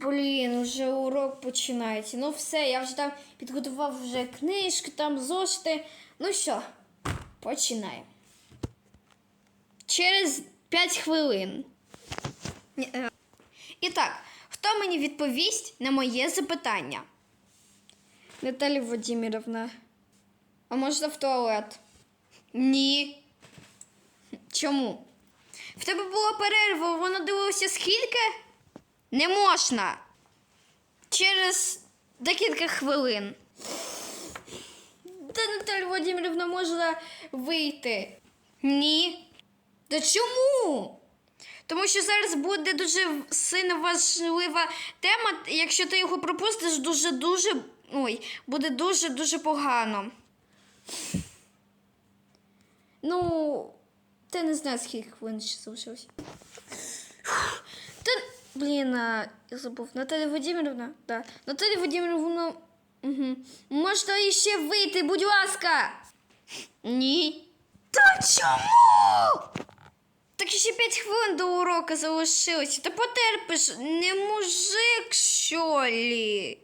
Блін, вже урок починається. Ну все, я вже там підготував вже книжки, там зошити. Ну що, починаємо. Через 5 хвилин. Е. І так, хто мені відповість на моє запитання? Наталя Владимировна. А можна в туалет? Ні. Чому? В тебе була перерва, вона дивилася скільки? Не можна. Через декілька хвилин. Та Наталя Володимирівна можна вийти. Ні. Та чому? Тому що зараз буде дуже сильно важлива тема. Якщо ти його пропустиш, дуже-дуже. Ой, буде дуже-дуже погано. Ну, ти не знаю, скільки хвилин ще залишилось. Блін, я забув. Наталя Владимировна? Да. Наталя Владимировна, угу. можна іще вийти, будь ласка. Ні. Та чому? Так ще 5 хвилин до уроку залишилося. Та потерпиш, не мужик, що лі?